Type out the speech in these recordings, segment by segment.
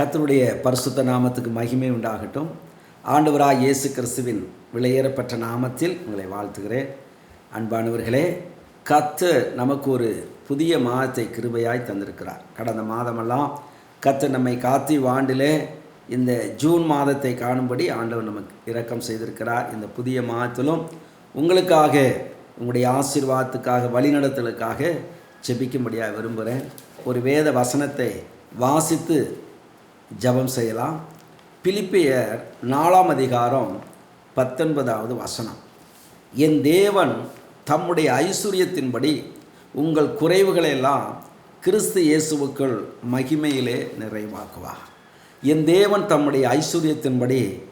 கத்தனுடைய பரிசுத்த நாமத்துக்கு மகிமை உண்டாகட்டும். ஆண்டவராக இயேசு கிறிஸ்துவின் விலையேறப்பட்ட நாமத்தில் உங்களை வாழ்த்துகிறேன். அன்பானவர்களே கத்து நமக்கு ஒரு புதிய மாதத்தை கிருபையாய் தந்திருக்கிறார். கடந்த மாதமெல்லாம் கத்து நம்மை காத்தி வாண்டிலே இந்த ஜூன் மாதத்தை காணும்படி ஆண்டவர் நமக்கு இரக்கம் செய்திருக்கிறார். இந்த புதிய மாதத்திலும் உங்களுக்காக உங்களுடைய ஆசீர்வாதத்துக்காக வழிநடத்தலுக்காக செபிக்கும்படியாக விரும்புகிறேன். ஒரு வேத வசனத்தை வாசித்து ஜெபம் செய்யலாம். பிலிப்பியர் நாலாம் அதிகாரம் பத்தொன்பதாவது வசனம். என் தேவன் தம்முடைய ஐஸ்வர்யத்தின்படி உங்கள் குறைவுகளெல்லாம் கிறிஸ்து இயேசுவுக்குள் மகிமையிலே நிறைவாக்குவார். என் தேவன் தம்முடைய ஐஸ்வர்யத்தின்படி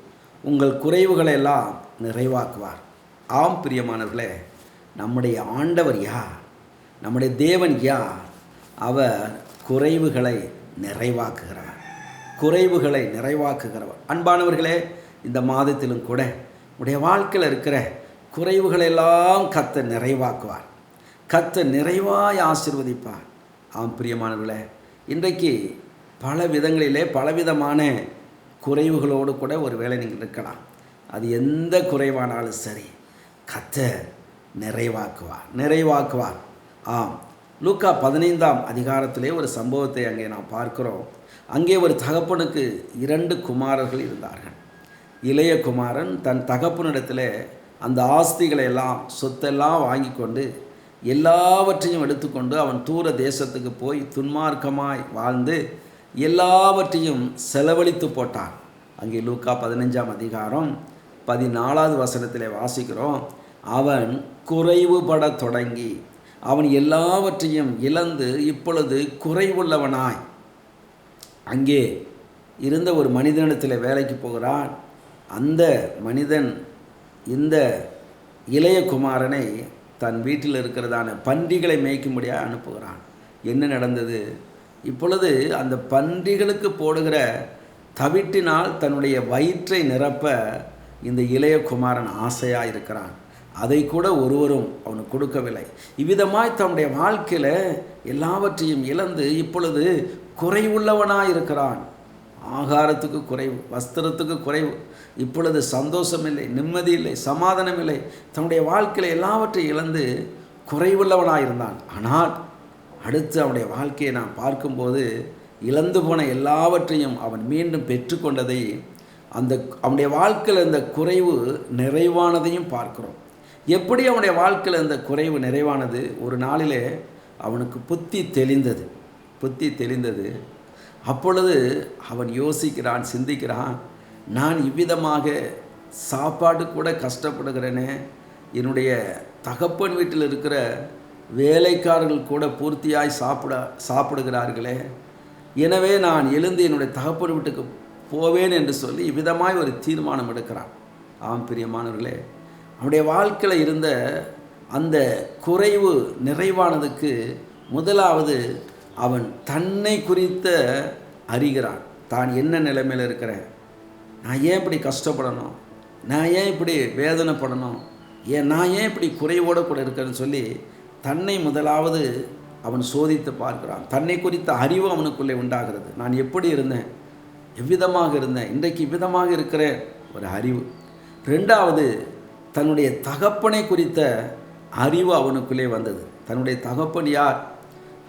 உங்கள் குறைவுகளெல்லாம் நிறைவாக்குவார். ஆம் பிரியமானவர்களே நம்முடைய ஆண்டவர் யார்? நம்முடைய தேவன் யார்? அவர் குறைவுகளை நிறைவாக்குகிறார். குறைவுகளை நிறைவாக்குகிறவர். அன்பானவர்களே இந்த மாதத்திலும் கூட உடைய வாழ்க்கையில் இருக்கிற குறைவுகளெல்லாம் கத்த நிறைவாக்குவார். கத்த நிறைவாய் ஆசிர்வதிப்பார். ஆம் பிரியமானவர்களே இன்றைக்கு பல விதங்களிலே பலவிதமான குறைவுகளோடு கூட ஒரு வேலை நீங்கள் இருக்கலாம். அது எந்த குறைவானாலும் சரி கத்த நிறைவாக்குவார் நிறைவாக்குவார். ஆம் லூக்கா பதினைந்தாம் அதிகாரத்திலே ஒரு சம்பவத்தை அங்கே நாம் பார்க்கிறோம். அங்கே ஒரு தகப்பனுக்கு இரண்டு குமாரர்கள் இருந்தார்கள். இளைய குமாரன் தன் தகப்பனிடத்தில் அந்த ஆஸ்திகளை எல்லாம் சொத்தெல்லாம் வாங்கி கொண்டு எல்லாவற்றையும் எடுத்துக்கொண்டு அவன் தூர தேசத்துக்கு போய் துன்மார்க்கமாய் வாழ்ந்து எல்லாவற்றையும் செலவழித்து போட்டான். அங்கே லூக்கா பதினஞ்சாம் அதிகாரம் பதினாலாவது வசனத்தில் வாசிக்கிறோம். அவன் குறைவுபடத் தொடங்கி அவன் எல்லாவற்றையும் இழந்து இப்பொழுது குறைவுள்ளவனாய். அங்கே இருந்த ஒரு மனிதனிடத்தில் வேலைக்கு போகிறான். அந்த மனிதன் இந்த இளைய குமாரனை தன் வீட்டில் இருக்கிறதான பன்றிகளை மேய்க்கும்படியாக அனுப்புகிறான். என்ன நடந்தது? இப்பொழுது அந்த பன்றிகளுக்கு போடுகிற தவிட்டினால் தன்னுடைய வயிற்றை நிரப்ப இந்த இளைய குமாரன் ஆசையாக இருக்கிறான் அதை கூட ஒருவரும் அவனுக்கு கொடுக்கவில்லை. இவ்விதமாய் தன்னுடைய வாழ்க்கையில் எல்லாவற்றையும் இழந்து இப்பொழுது குறைவுள்ளவனாக இருக்கிறான் ஆகாரத்துக்கு குறைவு வஸ்திரத்துக்கு குறைவு. இப்பொழுது சந்தோஷம் இல்லை நிம்மதி இல்லை சமாதானம் இல்லை தன்னுடைய வாழ்க்கையில் எல்லாவற்றையும் இழந்து குறைவுள்ளவனாக இருந்தான் ஆனால் அடுத்து அவனுடைய வாழ்க்கையை நான் பார்க்கும்போது இழந்து போன எல்லாவற்றையும் அவன் மீண்டும் பெற்றுக்கொண்டதை அந்த அவனுடைய வாழ்க்கையில் இந்த குறைவு நிறைவானதையும் பார்க்கிறோம். எப்படி அவனுடைய வாழ்க்கையில் இந்த குறைவு நிறைவானது? ஒரு நாளிலே அவனுக்கு புத்தி தெளிந்தது. புத்தி தெளிந்தது. அப்பொழுது அவன் யோசிக்கிறான் சிந்திக்கிறான் நான் இவ்விதமாக சாப்பாடு கூட கஷ்டப்படுகிறேனே. என்னுடைய தகப்பன் வீட்டில் இருக்கிற வேலைக்காரர்கள் கூட பூர்த்தியாய் சாப்பிட சாப்பிடுகிறார்களே. எனவே நான் எழுந்து என்னுடைய தகப்பன் வீட்டுக்கு போவேன் என்று சொல்லி இவ்விதமாய் ஒரு தீர்மானம் எடுக்கிறான். ஆம் பிரியமானவர்களே அவனுடைய வாழ்க்கையில் இருந்த அந்த குறைவு நிறைவானதுக்கு முதலாவது அவன் தன்னை குறித்த அறிகிறான். தான் என்ன நிலைமையில் இருக்கிறேன்? நான் ஏன் இப்படி கஷ்டப்படணும்? நான் ஏன் இப்படி வேதனைப்படணும்? ஏன் நான் ஏன் இப்படி குறைவோடு கூட இருக்கிறேன்னு சொல்லி தன்னை முதலாவது அவன் சோதித்து பார்க்கிறான். தன்னை குறித்த அறிவு அவனுக்குள்ளே உண்டாகிறது. நான் எப்படி இருந்தேன்? எவ்விதமாக இருந்தேன்? இன்றைக்கு இவ்விதமாக இருக்கிற ஒரு அறிவு. ரெண்டாவது தன்னுடைய தகப்பனை குறித்த அறிவு அவனுக்குள்ளே வந்தது. தன்னுடைய தகப்பன் யார்?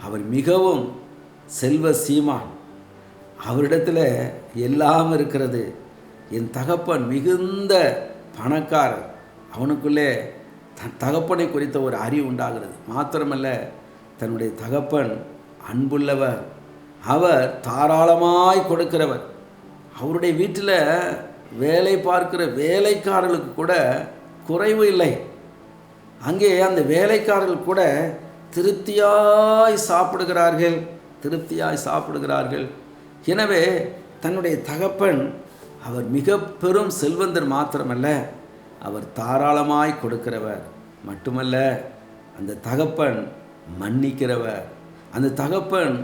அவர் மிகவும் செல்வ சீமான். அவரிடத்தில் எல்லாம் இருக்கிறது. என் தகப்பன் மிகுந்த பணக்காரர். அவனுக்குள்ளே தன் தகப்பனை குறித்த ஒரு அறிவு உண்டாகிறது. மாத்திரமல்ல தன்னுடைய தகப்பன் அன்புள்ளவர். அவர் தாராளமாய் கொடுக்கிறவர். அவருடைய வீட்டில் வேலை பார்க்கிற வேலைக்காரர்களுக்கு கூட குறைவு இல்லை. அங்கே அந்த வேலைக்காரர்கள் கூட திருப்தியாய் சாப்பிடுகிறார்கள் திருப்தியாய் சாப்பிடுகிறார்கள். எனவே தன்னுடைய தகப்பன் அவர் மிக பெரும் செல்வந்தர் மாத்திரமல்ல அவர் தாராளமாய் கொடுக்கிறவர். மட்டுமல்ல அந்த தகப்பன் மன்னிக்கிறவர். அந்த தகப்பன்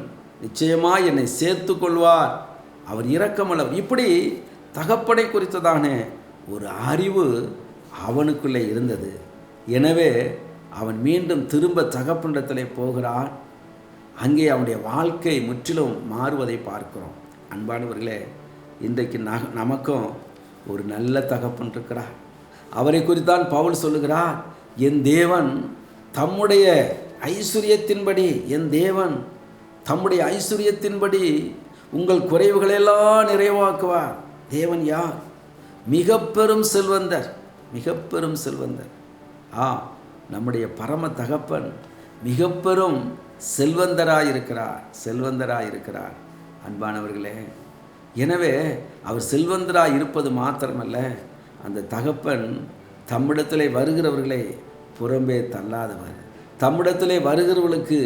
நிச்சயமாக என்னை சேர்த்து கொள்வார். அவர் இரக்கமல்லவர். இப்படி தகப்பனை குறித்ததான ஒரு அறிவு அவனுக்குள்ளே இருந்தது. எனவே அவன் மீண்டும் திரும்ப தகப்பனிடத்திலே போகிறான். அங்கே அவனுடைய வாழ்க்கை முற்றிலும் மாறுவதை பார்க்கிறோம். அன்பானவர்களே இன்றைக்கு நக நமக்கும் ஒரு நல்ல தகப்பன் இருக்கிறார். அவரை குறித்தான் பவுல் சொல்லுகிறார் என் தேவன் தம்முடைய ஐஸ்வர்யத்தின்படி என் தேவன் தம்முடைய ஐஸ்வர்யத்தின்படி உங்கள் குறைவுகளெல்லாம் நிறைவாக்குவார். தேவன் யார்? மிக பெரும் செல்வந்தர். மிகப்பெரும் செல்வந்தர். ஆ நம்முடைய பரம தகப்பன் மிக பெரும் செல்வந்தராயிருக்கிறார் செல்வந்தராயிருக்கிறார். அன்பானவர்களே எனவே அவர் செல்வந்தராக இருப்பது மாத்திரமல்ல அந்த தகப்பன் தம்மிடத்திலே வருகிறவர்களை புறம்பே தள்ளாதவர். தம்மிடத்திலே வருகிறவர்களுக்கு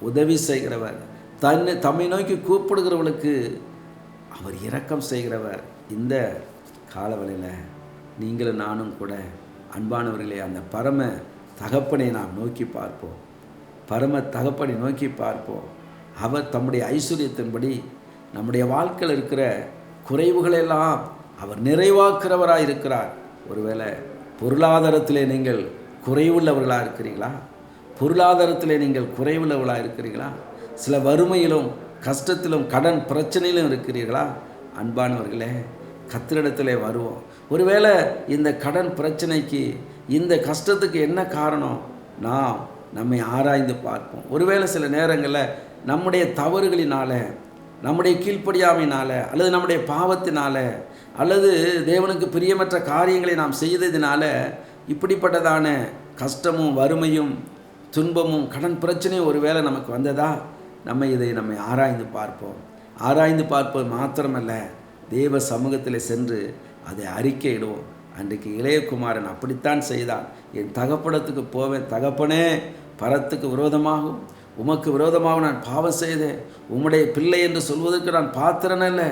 உதவி செய்கிறவர். தன்னை தம்மை நோக்கி கூப்பிடுகிறவர்களுக்கு அவர் இரக்கம் செய்கிறவர். இந்த காலவழியில் நீங்களும் நானும் கூட அன்பானவர்களே அந்த பரம தகப்பனை நாம் நோக்கி பார்ப்போம். பரம தகப்பனை நோக்கி பார்ப்போம். அவர் தம்முடைய ஐஸ்வர்யத்தின்படி நம்முடைய வாழ்க்கையில் இருக்கிற குறைவுகளெல்லாம் அவர் நிறைவாக்குறவராக இருக்கிறார். ஒருவேளை பொருளாதாரத்திலே நீங்கள் குறைவுள்ளவர்களாக இருக்கிறீங்களா பொருளாதாரத்திலே நீங்கள் குறைவுள்ளவர்களாக இருக்கிறீங்களா சில வறுமையிலும் கஷ்டத்திலும் கடன் பிரச்சனையிலும் இருக்கிறீர்களா? அன்பானவர்களே கத்திரிடத்திலே வருவோம். ஒருவேளை இந்த கடன் பிரச்சனைக்கு இந்த கஷ்டத்துக்கு என்ன காரணம்? நாம் நம்மை ஆராய்ந்து பார்ப்போம். ஒருவேளை சில நேரங்களில் நம்முடைய தவறுகளினால நம்முடைய கீழ்ப்படியாமையினால அல்லது நம்முடைய பாவத்தினால அல்லது தேவனுக்கு பிரியமற்ற காரியங்களை நாம் செய்ததினால இப்படிப்பட்டதான கஷ்டமும் வறுமையும் துன்பமும் கடன் பிரச்சனையும் ஒருவேளை நமக்கு வந்ததா? நம்ம இதை நம்மை ஆராய்ந்து பார்ப்போம். ஆராய்ந்து பார்ப்பது மாத்திரமல்ல தேவ சமூகத்தில் சென்று அதை அறிக்கையிடுவோம். அன்றைக்கு இளையகுமாரன் அப்படித்தான் செய்தான். என் தகப்படத்துக்கு போவேன் தகப்பனே பரத்துக்கு விரோதமாகும். உமக்கு விரோதமாக நான் பாவம் செய்தேன். உம்முடைய பிள்ளை என்று சொல்வதற்கு நான் பாத்திரன் அல்ல.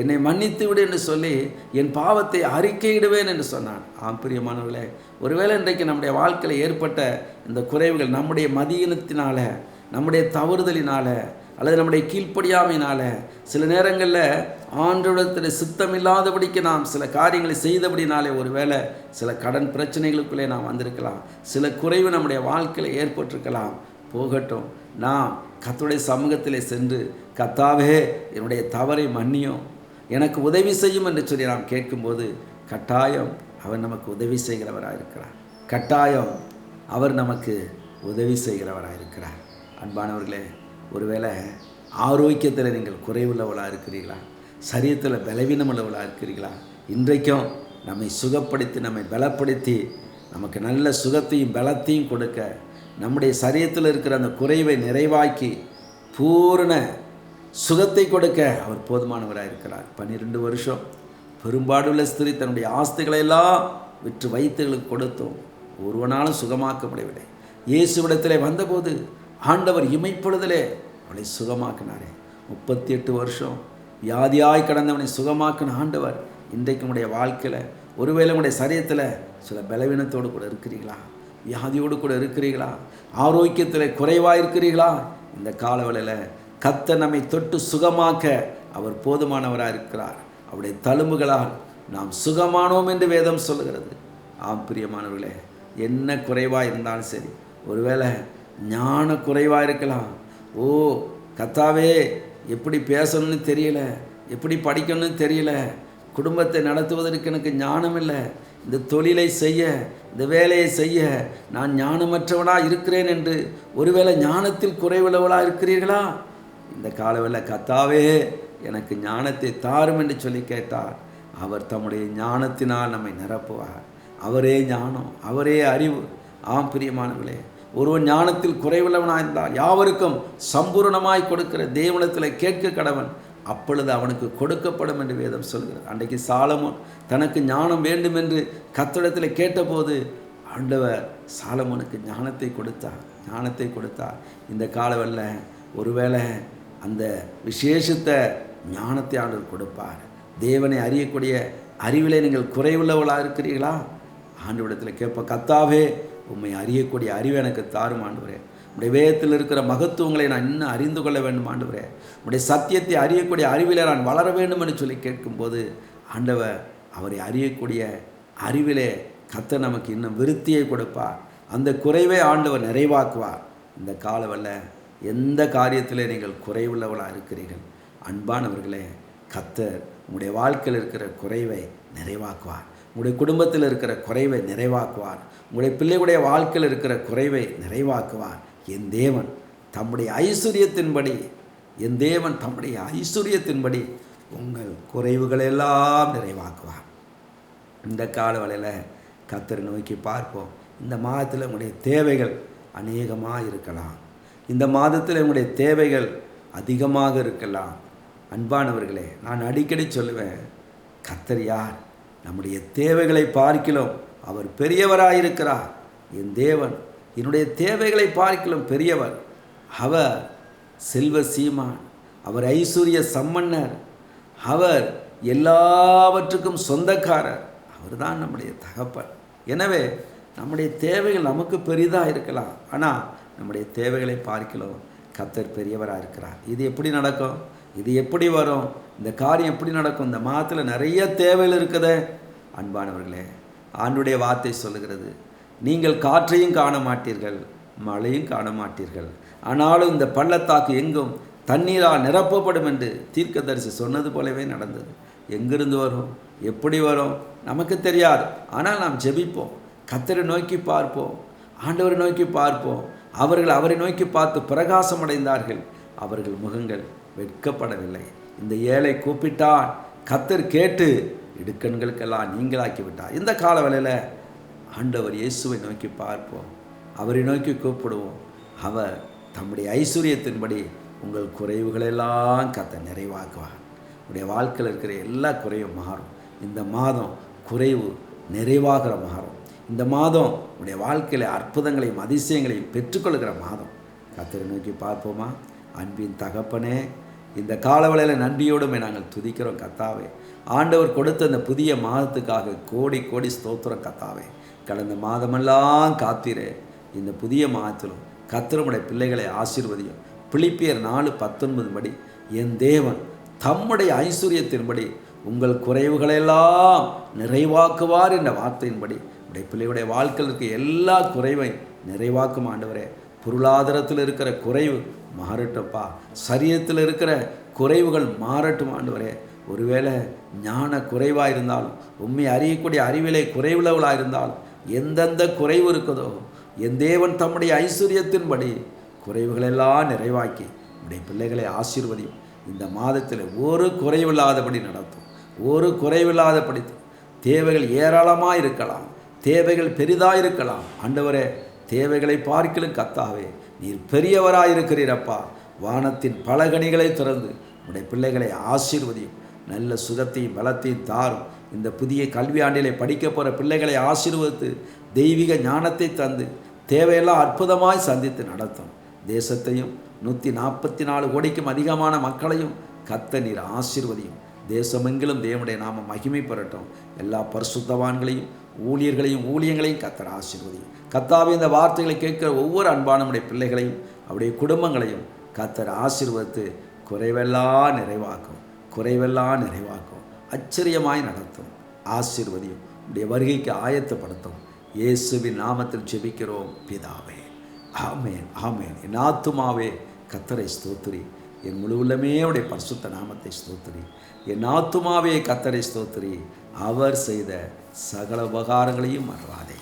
என்னை மன்னித்து விடு என்று சொல்லி என் பாவத்தை அறிக்கையிடுவேன் என்று சொன்னான். ஆம் பிரியமானவர்களே ஒருவேளை இன்றைக்கு நம்முடைய வாழ்க்கையில் ஏற்பட்ட இந்த குறைவுகள் நம்முடைய மதியினத்தினால நம்முடைய தவறுதலினால அல்லது நம்முடைய கீழ்ப்படியாமையினால் சில நேரங்களில் ஆண்டோடத்தில் சித்தமில்லாதபடிக்கு நாம் சில காரியங்களை செய்தபடினாலே ஒருவேளை சில கடன் பிரச்சனைகளுக்குள்ளே நாம் வந்திருக்கலாம். சில குறைவு நம்முடைய வாழ்க்கையில் ஏற்பட்டிருக்கலாம். போகட்டும். நாம் கத்துடைய சமூகத்திலே சென்று கத்தாவே என்னுடைய தவறை மன்னியும் எனக்கு உதவி செய்யும் என்று சொல்லி நாம் கேட்கும்போது கட்டாயம் அவர் நமக்கு உதவி செய்கிறவராக இருக்கிறார் கட்டாயம் அவர் நமக்கு உதவி செய்கிறவராக இருக்கிறார் அன்பானவர்களே ஒருவேளை ஆரோக்கியத்தில் நீங்கள் குறைவுள்ளவளாக இருக்கிறீர்களா? சரீரத்தில் பலவீனம் உள்ளவளாக இருக்கிறீர்களா? இன்றைக்கும் நம்மை சுகப்படுத்தி நம்மை பலப்படுத்தி நமக்கு நல்ல சுகத்தையும் பலத்தையும் கொடுக்க நம்முடைய சரீரத்தில் இருக்கிற அந்த குறைவை நிறைவாக்கி பூரண சுகத்தை கொடுக்க அவர் போதுமானவராக இருக்கிறார். பன்னிரெண்டு வருஷம் பெரும்பாடுள்ள ஸ்திரீ தன்னுடைய ஆஸ்திகளை எல்லாம் விற்று வைத்துகளுக்கு கொடுத்தோம் ஒருவனாலும் சுகமாக்க முடியவில்லை இயேசுவிடத்திலே வந்தபோது ஆண்டவர் இமைப்பொழுதிலே அவளை சுகமாக்கினாரே. முப்பத்தி எட்டு வருஷம் வியாதியாய் கடந்தவனை சுகமாக்கின ஆண்டவர் இன்றைக்கு உடைய வாழ்க்கையில் ஒருவேளை உடைய சரீரத்தில் சில பலவீனத்தோடு கூட இருக்கிறீங்களா வியாதியோடு கூட இருக்கிறீர்களா? ஆரோக்கியத்தில் குறைவாக இருக்கிறீர்களா இந்த காலவெளியில் கத்த நம்மை தொட்டு சுகமாக்க அவர் போதுமானவராக இருக்கிறார். அவருடைய தழும்புகளால் நாம் சுகமானோம் என்று வேதம் சொல்லுகிறது. ஆம் பிரியமானவர்களே என்ன குறைவாக இருந்தாலும் சரி ஒருவேளை ஞான குறைவாக இருக்கலாம். ஓ கத்தாவே எப்படி பேசணும்னு தெரியல எப்படி படிக்கணும்னு தெரியல குடும்பத்தை நடத்துவதற்கு எனக்கு ஞானம் இல்லை இந்த தொழிலை செய்ய இந்த வேலையை செய்ய நான் ஞானமற்றவனாக இருக்கிறேன் என்று ஒருவேளை ஞானத்தில் குறைவுள்ளவளாக இருக்கிறீர்களா? இந்த காலவில் கத்தாவே எனக்கு ஞானத்தை தாரும் என்று சொல்லி கேட்டார். அவர் தம்முடைய ஞானத்தினால் நம்மை நிரப்புவார். அவரே ஞானம் அவரே அறிவு. ஆம் பிரியமானவர்களே ஒருவன் ஞானத்தில் குறைவுள்ளவனாயிருந்தால் யாவருக்கும் சம்பூரணமாய் கொடுக்கிற தேவனத்தில் கேட்க கடவன் அப்பொழுது அவனுக்கு கொடுக்கப்படும் என்று வேதம் சொல்கிறது. அன்றைக்கு சாலமோன் தனக்கு ஞானம் வேண்டும் என்று கத்திடத்தில் கேட்டபோது ஆண்டவர் சாலமோனுக்கு ஞானத்தை கொடுத்தார் ஞானத்தை கொடுத்தார். இந்த காலவல்ல ஒருவேளை அந்த விசேஷத்த ஞானத்தை ஆண்டவர் கொடுப்பார். தேவனை அறியக்கூடிய அறிவிலே நீங்கள் குறைவுள்ளவளாக இருக்கிறீர்களா ஆண்டவிடத்தில் கேட்ப கத்தாவே உண்மை அறியக்கூடிய அறிவு எனக்கு தாரும் ஆண்டுவரே. உடைய வேதத்தில் இருக்கிற மகத்துவங்களை நான் இன்னும் அறிந்து கொள்ள வேண்டும் ஆண்டவரே. உடைய சத்தியத்தை அறியக்கூடிய அறிவிலே நான் வளர வேண்டும் என்று சொல்லி கேட்கும்போது ஆண்டவர் அவரை அறியக்கூடிய அறிவிலே கத்த நமக்கு இன்னும் விருத்தியை கொடுப்பார். அந்த குறைவை ஆண்டவர் நிறைவாக்குவார். இந்த காலவல்ல எந்த காரியத்திலே நீங்கள் குறைவுள்ளவளாக இருக்கிறீர்கள் அன்பானவர்களே கத்தர் உங்களுடைய வாழ்க்கையில் இருக்கிற குறைவை நிறைவாக்குவார். உங்களுடைய குடும்பத்தில் இருக்கிற குறைவை நிறைவாக்குவார். உங்களுடைய பிள்ளைகளுடைய வாழ்க்கையில் இருக்கிற குறைவை நிறைவாக்குவார். என் தேவன் தம்முடைய ஐஸ்வர்யத்தின்படி என் தேவன் தம்முடைய ஐஸ்வர்யத்தின்படி உங்கள் குறைவுகளெல்லாம் நிறைவாக்குவார். இந்த கால காலவலையில் கத்தரை நோக்கி பார்ப்போம். இந்த மாதத்தில் உங்களுடைய தேவைகள் அநேகமாக இருக்கலாம். இந்த மாதத்தில் உங்களுடைய தேவைகள் அதிகமாக இருக்கலாம். அன்பானவர்களே நான் அடிக்கடி சொல்லுவேன் கத்தர் யார்? நம்முடைய தேவைகளை பார்க்கிலும் அவர் பெரியவராயிருக்கிறார். என் தேவன் என்னுடைய தேவைகளை பார்க்கிலும் பெரியவர். அவர் செல்வ சீமான் அவர் ஐஸ்வர்ய சம்மன்னர். அவர் எல்லாவற்றுக்கும் சொந்தக்காரர். அவர்தான் நம்முடைய தகப்பன். எனவே நம்முடைய தேவைகள் நமக்கு பெரிதாக இருக்கலாம். ஆனால் நம்முடைய தேவைகளை பார்க்கலாம் கத்தர் பெரியவராக இருக்கிறார் இது எப்படி நடக்கும்? இது எப்படி வரும்? இந்த காரியம் எப்படி நடக்கும்? இந்த மாதத்தில் நிறைய தேவைகள் இருக்குதே. அன்பானவர்களே ஆண்டுடைய வார்த்தை சொல்லுகிறது நீங்கள் காற்றையும் காண மாட்டீர்கள் மழையும் காண மாட்டீர்கள் ஆனாலும் இந்த பள்ளத்தாக்கு எங்கும் தண்ணீரால் நிரப்பப்படும் என்று தீர்க்கதரிசி சொன்னது போலவே நடந்தது. எங்கிருந்து வரும்? எப்படி வரும்? நமக்கு தெரியாது. ஆனால் நாம் ஜெபிப்போம். கத்தரை நோக்கி பார்ப்போம். ஆண்டவரை நோக்கி பார்ப்போம். அவர்கள் அவரை நோக்கி பார்த்து பிரகாசம் அடைந்தார்கள் அவர்கள் முகங்கள் வெட்கப்படவில்லை. இந்த ஏழை கூப்பிட்டான். கத்தர் கேட்டு இடுக்கண்களுக்கெல்லாம் நீங்களாக்கி விட்டார் இந்த காலவேளையில் ஆண்டவர் இயேசுவை நோக்கி பார்ப்போம். அவரை நோக்கி கூப்பிடுவோம். அவர் தம்முடைய ஐஸ்வர்யத்தின்படி உங்கள் குறைவுகளெல்லாம் கத்த நிறைவாக்குவார். உடைய வாழ்க்கையில் இருக்கிற எல்லா குறையும் மாறும். இந்த மாதம் குறைவு நிறைவாகிற மாறும் இந்த மாதம் உடைய வாழ்க்கையில் அற்புதங்களையும் அதிசயங்களையும் பெற்றுக்கொள்கிற மாதம். கத்தரை நோக்கி பார்ப்போமா? அன்பின் தகப்பனே இந்த காலவளையில் நன்றியோடுமே நாங்கள் துதிக்கிறோம் கத்தாவே. ஆண்டவர் கொடுத்த அந்த புதிய மாதத்துக்காக கோடி கோடி ஸ்தோத்திரம் கத்தாவே. கடந்த மாதமெல்லாம் காத்திரே. இந்த புதிய மாதத்திலும் கத்திரமுடைய பிள்ளைகளை ஆசீர்வதியும். பிலிப்பியர் நாலு பத்தொன்பது படி என் தேவன் தம்முடைய ஐஸ்வர்யத்தின்படி உங்கள் குறைவுகளெல்லாம் நிறைவாக்குவார் என்ற வார்த்தையின்படி உடைய பிள்ளையுடைய வாழ்க்கையில் இருக்க எல்லா குறைவையும் நிறைவாக்கும் ஆண்டவரே. பொருளாதாரத்தில் இருக்கிற குறைவு மாறட்டும்ப்பா. சரீரத்தில் இருக்கிற குறைவுகள் மாறட்டும் ஆண்டவரே. ஒருவேளை ஞான குறைவாக இருந்தாலும் உண்மை அறியக்கூடிய அறிவிலே குறைவுள்ளவளாக இருந்தாலும் எந்தெந்த குறைவு இருக்குதோ என் தேவன் தம்முடைய ஐஸ்வர்யத்தின்படி குறைவுகளெல்லாம் நிறைவாக்கி உடைய பிள்ளைகளை ஆசீர்வதியும். இந்த மாதத்தில் ஒரு குறைவில்லாதபடி நடத்தும். ஒரு குறைவில்லாதபடி தேவைகள் ஏராளமாக இருக்கலாம். தேவைகள் பெரிதாக இருக்கலாம். ஆண்டவரே தேவைகளை பார்க்கலும் கத்தாவே. நீர் பெரியவராக அப்பா வானத்தின் பல கனிகளை திறந்து உடைய பிள்ளைகளை ஆசீர்வதியும். நல்ல சுகத்தையும் பலத்தையும் தாரும். இந்த புதிய கல்வி ஆண்டிலே படிக்க போகிற பிள்ளைகளை ஆசீர்வதித்து தெய்வீக ஞானத்தை தந்து தேவையெல்லாம் அற்புதமாய் சந்தித்து நடத்தும். தேசத்தையும் நூற்றி நாற்பத்தி நாலு கோடிக்கும் அதிகமான மக்களையும் கத்த நீர் ஆசீர்வதியும். தேசமெங்கிலும் தேவனுடைய நாம மகிமை பெறட்டும். எல்லா பரிசுத்தவான்களையும் ஊழியர்களையும் ஊழியங்களையும் கத்தர் ஆசீர்வதியும். கத்தாவே இந்த வார்த்தைகளை கேட்கிற ஒவ்வொரு அன்பானமுடைய பிள்ளைகளையும் அவருடைய குடும்பங்களையும் கத்தர் ஆசீர்வதித்து குறைவெல்லாம் நிறைவாக்கும். குறைவெல்லாம் நிறைவாக்கும். ஆச்சரியமாய் நடத்தும். ஆசீர்வதியும். உடைய வருகைக்கு ஆயத்தப்படுத்தும். இயேசுவின் நாமத்தில் ஜெபிக்கிறோம் பிதாவே. ஆமேன் ஆமேன். என் ஆத்துமாவே கத்தரை ஸ்தோத்திரி. என் முழு உள்ளமே உடைய பரிசுத்த நாமத்தை ஸ்தோத்திரி. என் ஆத்துமாவே கத்தரை ஸ்தோத்திரி. அவர் செய்த சகல உபகாரங்களையும் மறவாதே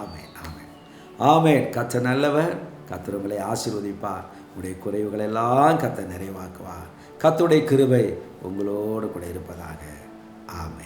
ஆமேன் ஆமேன். ஆமேன். கத்த நல்லவர். கத்தர் உங்களை ஆசீர்வதிப்பார். உடைய குறைவுகளெல்லாம் கத்த நிறைவாக்குவார். கத்துடைய கிருபை உங்களோடு கூட இருப்பதாக. ஆமை